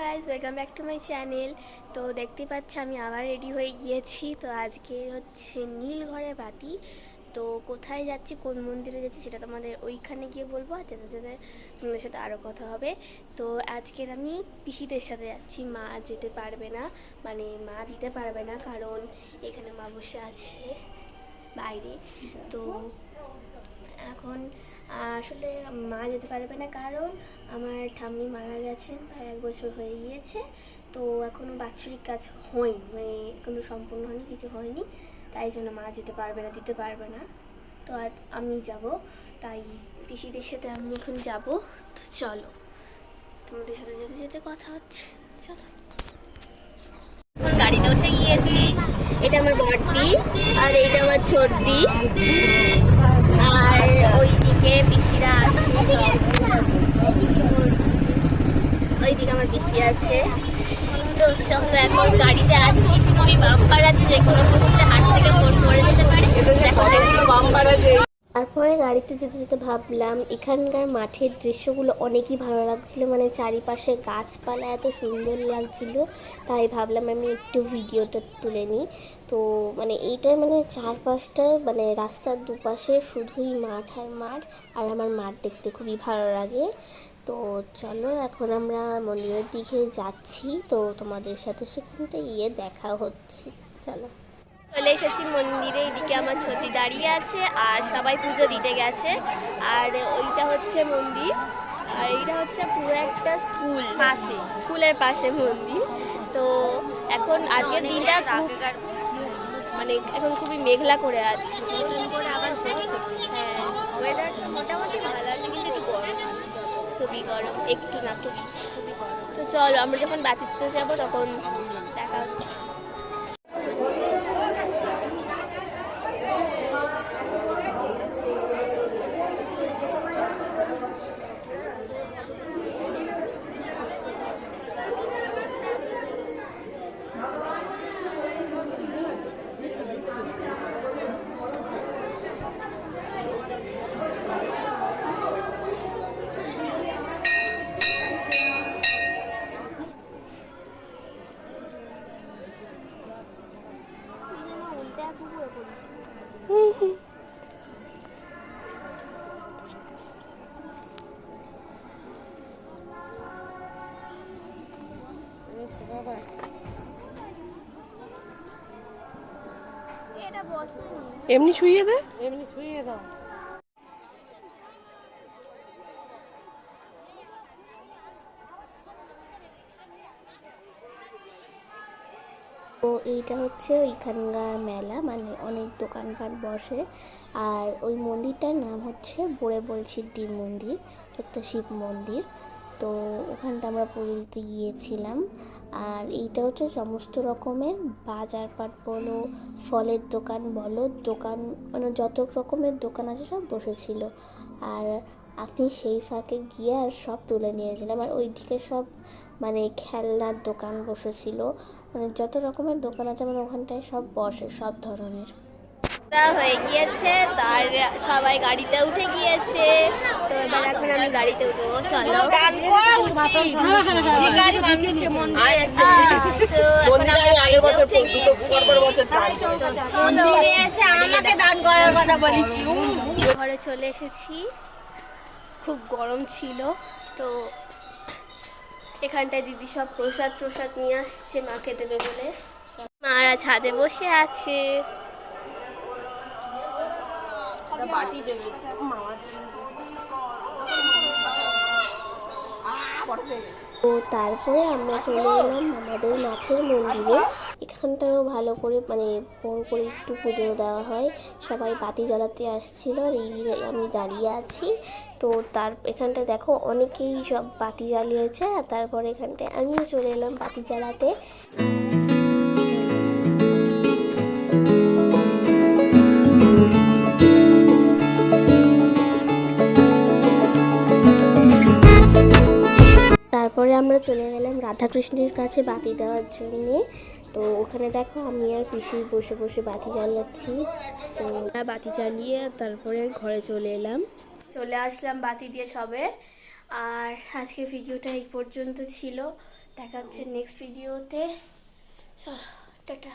Guys welcome back to my channel তো দেখতে পাচ্ছ, আমি আবার রেডি হয়ে গিয়েছি। তো আজকে হচ্ছে নীল ঘরের বাতি। তো কোথায় যাচ্ছি, কোন মন্দিরে যাচ্ছি সেটা তোমাদের ওইখানে গিয়ে বলব আর যেতে যেতে তোমাদের সাথে আরও কথা হবে। তো আজকের আমি পিসিদের সাথে যাচ্ছি। মা যেতে পারবে না মানে মা দিতে পারবে না কারণ এখানে মা বসে আছে বাইরে। তো এখন আসলে মা যেতে পারবে না কারণ আমার ঠাম্মি মারা গেছেন, প্রায় এক বছর হয়ে গিয়েছে। তো এখনও বাৎসরিক কাজ হয়নি মানে এখনও সম্পূর্ণ হয়নি, কিছু হয়নি। তাই জন্য মা যেতে পারবে না, দিতে পারবে না। তো আর আমি যাব, তাই পিসিদের সাথে আমি এখন যাব। তো চলো, তোমাদের সাথে যেতে যেতে কথা হচ্ছে। চলো। গাড়িতে উঠে গিয়েছি। এটা আমার বড়দি, আর এটা আমার ছোটদি। ওইদিকে পিসিরা আছে ওইদিকে আমার পিসি আছে। তো চলো এখন গাড়িতে আছি। খুবই বাম্পার আছে, যে কোনো মুহূর্তে হাট থেকে ফোন করে দিতে পারে। তারপরে গাড়িতে যেতে যেতে ভাবলাম, এখানকার মাঠের দৃশ্যগুলো অনেকই ভালো লাগছিল। মানে চারিপাশে গাছপালা এত সুন্দর লাগছিল, তাই ভাবলাম আমি একটু ভিডিওটা তুলে নিই। তো মানে এইটার মানে চারপাশটা মানে রাস্তার দুপাশে শুধুই মাঠ আর মাঠ, আর আমার মাঠ দেখতে খুবই ভালো লাগে। তো চলো এখন আমরা মন্দিরের দিকে যাচ্ছি, তো তোমাদের সাথে সেখানটা গিয়ে দেখা হচ্ছে। চলো। চলে এসেছি মন্দিরে এদিকে আমার ছতি দাঁড়িয়ে আছে আর সবাই পুজো দিতে গেছে। আর ওইটা হচ্ছে মন্দির আর এইটা হচ্ছে পুরো একটা স্কুল। পাশে। স্কুলের পাশে মন্দির। তো এখন আজকের দিনটা মানে এখন খুবই মেঘলা করে আছে। হ্যাঁ। খুবই গরম একটু না খুবই। খুবই গরম তো চলো আমরা যখন বাতিতে যাব তখন দেখা হচ্ছে। এমনি শুইয়ে দে। এমনি শুয়ে দাও। তো এইটা হচ্ছে ওইখানকার মেলা মানে অনেক দোকানপাট বসে। আর ওই মন্দিরটার নাম হচ্ছে বোড়ে বলসিদ্ধির মন্দির একটা শিব মন্দির। তো ওখানটা আমরা পুজো দিতে গিয়েছিলাম। আর এইটা হচ্ছে সমস্ত রকমের বাজারপাট বলো, ফলের দোকান বলো, দোকান মানে যত রকমের দোকান আছে সব বসেছিল। আর আপনি সেই ফাঁকে গিয়ে আর সব তুলে নিয়েছিলাম। আর ওইদিকে সব মানে খেলনার দোকান বসেছিল। মানে যত রকমের দোকান আছে মানে ওখানটায় সব বসে, সব ধরনের। হয়ে গিয়েছে তার সবাই গাড়িতে উঠে গিয়েছে। তো এবার এখন আমি গাড়িতে উঠবো চলো। ঘরে চলে এসেছি। খুব গরম ছিল তো এখানটায় দিদি সব প্রসাদ প্রসাদ নিয়ে আসছে মাকে দেবে বলে। মারা ছাদে বসে আছে। বাটি দেবে তো তারপরে আমরা চলে এলাম আমাদের মাঠের মন্দিরে। এখানটায়ও ভালো করে মানে বড় করে একটু পুজো দেওয়া হয়। সবাই বাতি জ্বালাতে আসছিল আর এই আমি দাঁড়িয়ে আছি। তো তার এখানটা দেখো অনেকেই সব বাতি জ্বালিয়েছে আর তারপরে এখানটায় আমিও চলে এলাম বাতি জ্বালাতে। আমরা চলে গেলাম রাধাকৃষ্ণের কাছে বাতি দেওয়ার জন্যে। তো ওখানে দেখো আমি আর পিসি বসে বসে বাতি জ্বালাচ্ছি। তো বাতি জ্বালিয়ে তারপরে ঘরে চলে এলাম। চলে আসলাম বাতি দিয়ে সবে। আর আজকে ভিডিওটা এই পর্যন্ত ছিল। দেখা হচ্ছে নেক্সট ভিডিওতে টাটা।